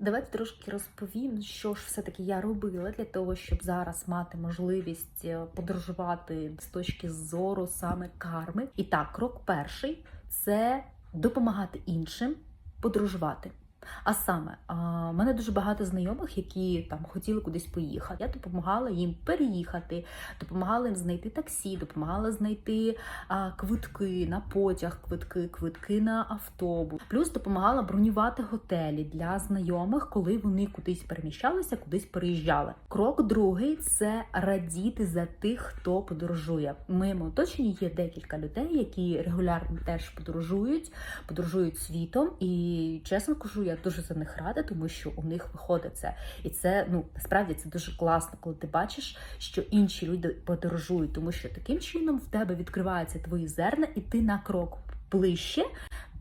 Давайте трошки розповім, що ж все-таки я робила для того, щоб зараз мати можливість е, подорожувати з точки зору саме карми. І так, крок перший це допомагати іншим подорожувати. А саме, в мене дуже багато знайомих, які там хотіли кудись поїхати. Я допомагала їм переїхати, допомагала їм знайти таксі, допомагала знайти а, квитки на потяг, квитки, квитки на автобус. Плюс допомагала бронювати готелі для знайомих, коли вони кудись переміщалися, кудись переїжджали. Крок другий це радіти за тих, хто подорожує. В моєму оточенні є декілька людей, які регулярно теж подорожують, подорожують світом. І чесно кажу, я дуже за них рада, тому що у них виходить це. І це ну насправді це дуже класно, коли ти бачиш, що інші люди подорожують, тому що таким чином в тебе відкриваються твої зерна, і ти на крок ближче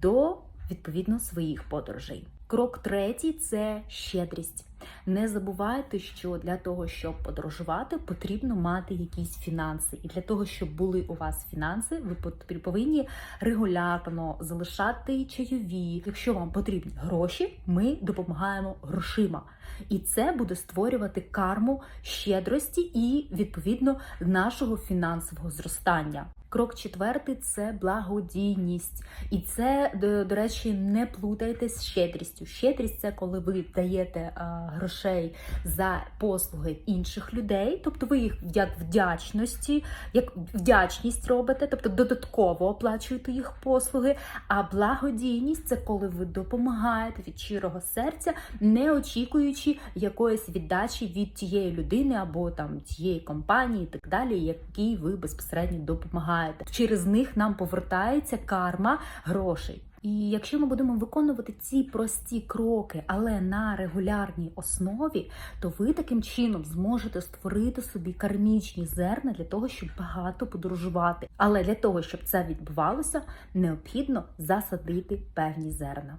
до відповідно своїх подорожей. Крок третій це щедрість. Не забувайте, що для того, щоб подорожувати, потрібно мати якісь фінанси. І для того, щоб були у вас фінанси, ви повинні регулярно залишати чайові. Якщо вам потрібні гроші, ми допомагаємо грошима. І це буде створювати карму щедрості і відповідно нашого фінансового зростання. Крок четвертий це благодійність, і це до, до речі, не плутайте з щедрістю. Щедрість це коли ви даєте а, грошей за послуги інших людей, тобто ви їх як вдячності, як вдячність робите, тобто додатково оплачуєте їх послуги. А благодійність це коли ви допомагаєте від щирого серця, не очікуючи якоїсь віддачі від тієї людини або там тієї компанії, і так далі, якій ви безпосередньо допомагаєте. Через них нам повертається карма грошей. І якщо ми будемо виконувати ці прості кроки, але на регулярній основі, то ви таким чином зможете створити собі кармічні зерна для того, щоб багато подорожувати. Але для того, щоб це відбувалося, необхідно засадити певні зерна.